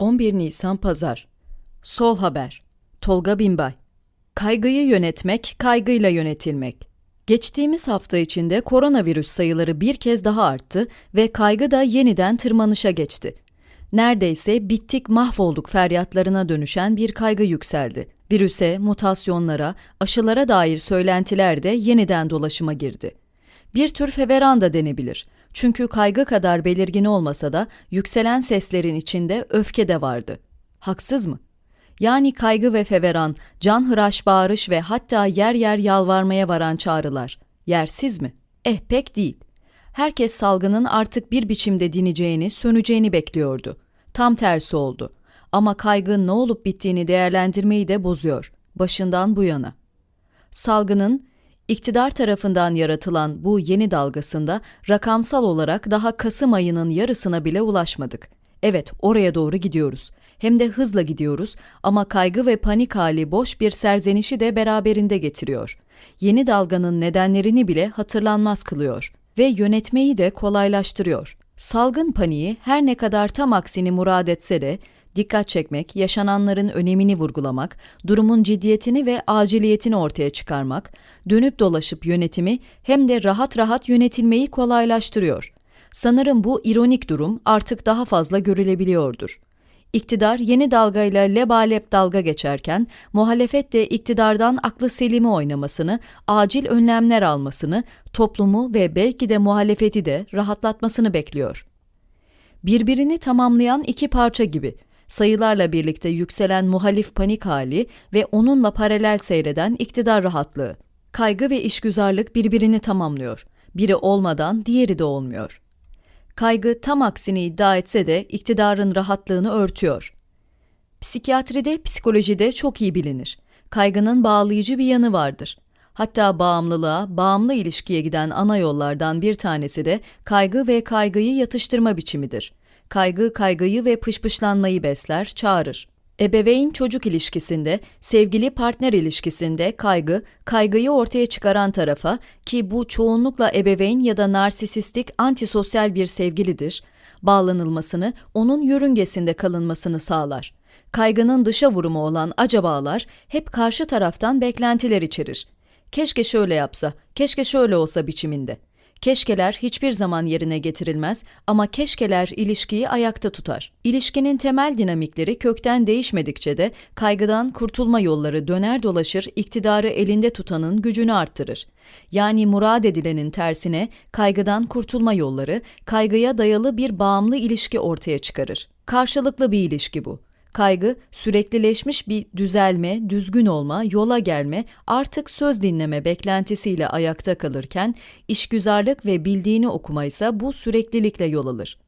11 Nisan Pazar Sol Haber Tolga Binbay Kaygıyı yönetmek, kaygıyla yönetilmek. Geçtiğimiz hafta içinde koronavirüs sayıları bir kez daha arttı ve kaygı da yeniden tırmanışa geçti. Neredeyse bittik mahvolduk feryatlarına dönüşen bir kaygı yükseldi. Virüse, mutasyonlara, aşılara dair söylentiler de yeniden dolaşıma girdi. Bir tür feveran da denebilir. Çünkü kaygı kadar belirgin olmasa da yükselen seslerin içinde öfke de vardı. Haksız mı? Yani kaygı ve feveran, can hıraş bağırış ve hatta yer yer yalvarmaya varan çağrılar. Yersiz mi? Eh pek değil. Herkes salgının artık bir biçimde dineceğini, söneceğini bekliyordu. Tam tersi oldu. Ama kaygı ne olup bittiğini değerlendirmeyi de bozuyor. Başından bu yana. Salgının iktidar tarafından yaratılan bu yeni dalgasında rakamsal olarak daha Kasım ayının yarısına bile ulaşmadık. Evet, oraya doğru gidiyoruz. Hem de hızla gidiyoruz ama kaygı ve panik hali boş bir serzenişi de beraberinde getiriyor. Yeni dalganın nedenlerini bile hatırlanmaz kılıyor ve yönetmeyi de kolaylaştırıyor. Salgın paniği her ne kadar tam aksini murad etse de dikkat çekmek, yaşananların önemini vurgulamak, durumun ciddiyetini ve aciliyetini ortaya çıkarmak, dönüp dolaşıp yönetimi hem de rahat rahat yönetilmeyi kolaylaştırıyor. Sanırım bu ironik durum artık daha fazla görülebiliyordur. İktidar yeni dalgayla lebalep dalga geçerken, muhalefet de iktidardan aklı selimi oynamasını, acil önlemler almasını, toplumu ve belki de muhalefeti de rahatlatmasını bekliyor. Birbirini tamamlayan iki parça gibi, sayılarla birlikte yükselen muhalif panik hali ve onunla paralel seyreden iktidar rahatlığı. Kaygı ve işgüzarlık birbirini tamamlıyor. Biri olmadan diğeri de olmuyor. Kaygı tam aksini iddia etse de iktidarın rahatlığını örtüyor. Psikiyatride, psikolojide çok iyi bilinir. Kaygının bağlayıcı bir yanı vardır. Hatta bağımlılığa, bağımlı ilişkiye giden ana yollardan bir tanesi de kaygı ve kaygıyı yatıştırma biçimidir. Kaygı kaygıyı ve pışpışlanmayı besler, çağırır. Ebeveyn çocuk ilişkisinde, sevgili partner ilişkisinde kaygı, kaygıyı ortaya çıkaran tarafa ki bu çoğunlukla ebeveyn ya da narsisistik antisosyal bir sevgilidir, bağlanılmasını, onun yörüngesinde kalınmasını sağlar. Kaygının dışa vurumu olan acabalar hep karşı taraftan beklentiler içerir. Keşke şöyle yapsa, keşke şöyle olsa biçiminde. Keşkeler hiçbir zaman yerine getirilmez ama keşkeler ilişkiyi ayakta tutar. İlişkinin temel dinamikleri kökten değişmedikçe de kaygıdan kurtulma yolları döner dolaşır, iktidarı elinde tutanın gücünü arttırır. Yani murad edilenin tersine kaygıdan kurtulma yolları, kaygıya dayalı bir bağımlı ilişki ortaya çıkarır. Karşılıklı bir ilişki bu. Kaygı, süreklileşmiş bir düzelme, düzgün olma, yola gelme, artık söz dinleme beklentisiyle ayakta kalırken, işgüzarlık ve bildiğini okuma ise bu süreklilikle yol alır.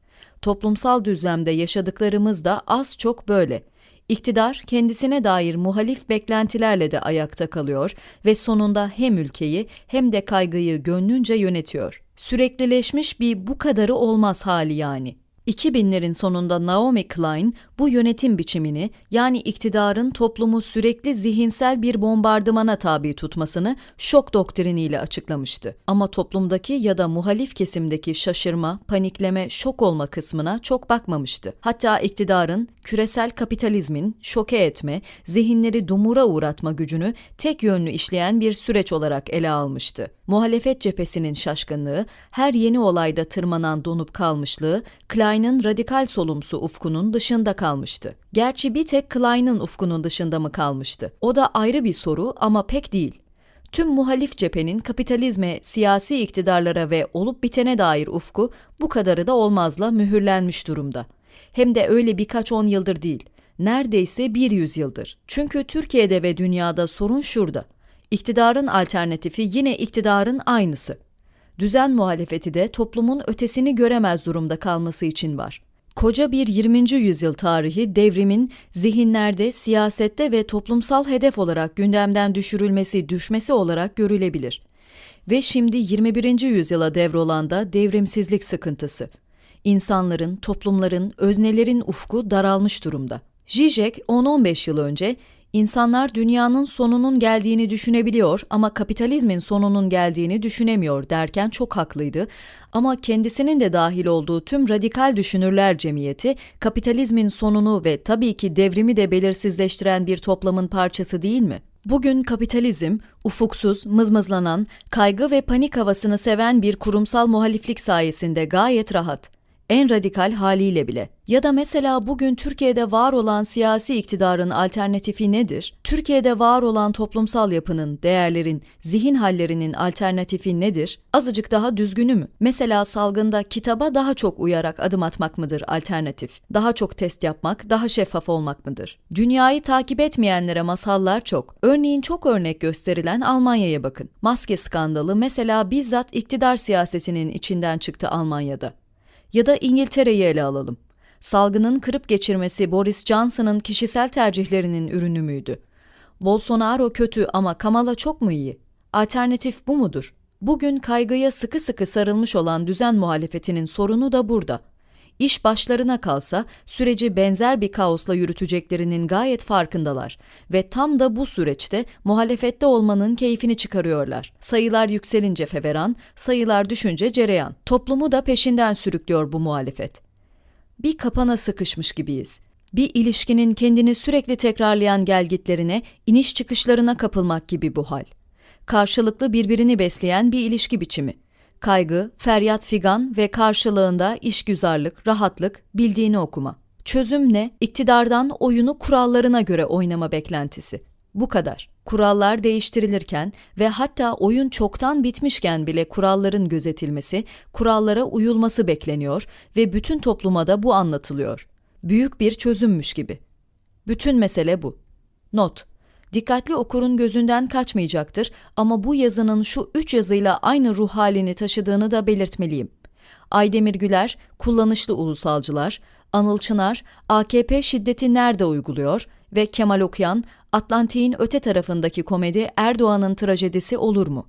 Toplumsal düzlemde yaşadıklarımız da az çok böyle. İktidar kendisine dair muhalif beklentilerle de ayakta kalıyor ve sonunda hem ülkeyi hem de kaygıyı gönlünce yönetiyor. Süreklileşmiş bir bu kadarı olmaz hali yani. 2000'lerin sonunda Naomi Klein bu yönetim biçimini yani iktidarın toplumu sürekli zihinsel bir bombardımana tabi tutmasını şok doktriniyle açıklamıştı. Ama toplumdaki ya da muhalif kesimdeki şaşırma, panikleme, şok olma kısmına çok bakmamıştı. Hatta iktidarın küresel kapitalizmin şoke etme, zihinleri dumura uğratma gücünü tek yönlü işleyen bir süreç olarak ele almıştı. Muhalefet cephesinin şaşkınlığı, her yeni olayda tırmanan donup kalmışlığı, Klein'in radikal solumsu ufkunun dışında kalmıştı. Gerçi bir tek Klein'in ufkunun dışında mı kalmıştı? O da ayrı bir soru ama pek değil. Tüm muhalif cephenin kapitalizme, siyasi iktidarlara ve olup bitene dair ufku bu kadarı da olmazla mühürlenmiş durumda. Hem de öyle birkaç on yıldır değil, neredeyse bir yüzyıldır. Çünkü Türkiye'de ve dünyada sorun şurada. İktidarın alternatifi yine iktidarın aynısı. Düzen muhalefeti de toplumun ötesini göremez durumda kalması için var. Koca bir 20. yüzyıl tarihi devrimin zihinlerde, siyasette ve toplumsal hedef olarak gündemden düşürülmesi, düşmesi olarak görülebilir. Ve şimdi 21. yüzyıla devrolan da devrimsizlik sıkıntısı. İnsanların, toplumların, öznelerin ufku daralmış durumda. Zizek 10-15 yıl önce İnsanlar dünyanın sonunun geldiğini düşünebiliyor ama kapitalizmin sonunun geldiğini düşünemiyor derken çok haklıydı. Ama kendisinin de dahil olduğu tüm radikal düşünürler cemiyeti kapitalizmin sonunu ve tabii ki devrimi de belirsizleştiren bir toplamın parçası değil mi? Bugün kapitalizm, ufuksuz, mızmızlanan, kaygı ve panik havasını seven bir kurumsal muhaliflik sayesinde gayet rahat. En radikal haliyle bile. Ya da mesela bugün Türkiye'de var olan siyasi iktidarın alternatifi nedir? Türkiye'de var olan toplumsal yapının, değerlerin, zihin hallerinin alternatifi nedir? Azıcık daha düzgünü mü? Mesela salgında kitaba daha çok uyarak adım atmak mıdır alternatif? Daha çok test yapmak, daha şeffaf olmak mıdır? Dünyayı takip etmeyenlere masallar çok. Örneğin çok örnek gösterilen Almanya'ya bakın. Maske skandalı mesela bizzat iktidar siyasetinin içinden çıktı Almanya'da. Ya da İngiltere'yi ele alalım. Salgının kırıp geçirmesi Boris Johnson'ın kişisel tercihlerinin ürünü müydü? Bolsonaro kötü ama Kamala çok mu iyi? Alternatif bu mudur? Bugün kaygıya sıkı sıkı sarılmış olan düzen muhalefetinin sorunu da burada. İş başlarına kalsa süreci benzer bir kaosla yürüteceklerinin gayet farkındalar ve tam da bu süreçte muhalefette olmanın keyfini çıkarıyorlar. Sayılar yükselince feveran, sayılar düşünce cereyan. Toplumu da peşinden sürüklüyor bu muhalefet. Bir kapana sıkışmış gibiyiz. Bir ilişkinin kendini sürekli tekrarlayan gelgitlerine, iniş çıkışlarına kapılmak gibi bu hal. Karşılıklı birbirini besleyen bir ilişki biçimi. Kaygı, feryat figan ve karşılığında işgüzarlık, rahatlık, bildiğini okuma. Çözüm ne? İktidardan oyunu kurallarına göre oynama beklentisi. Bu kadar. Kurallar değiştirilirken ve hatta oyun çoktan bitmişken bile kuralların gözetilmesi, kurallara uyulması bekleniyor ve bütün topluma da bu anlatılıyor. Büyük bir çözümmüş gibi. Bütün mesele bu. Not Dikkatli okurun gözünden kaçmayacaktır ama bu yazının şu üç yazıyla aynı ruh halini taşıdığını da belirtmeliyim. Aydemir Güler, kullanışlı ulusalcılar, Anıl Çınar, AKP şiddeti nerede uyguluyor ve Kemal Okuyan, Atlantik'in öte tarafındaki komedi Erdoğan'ın trajedisi olur mu?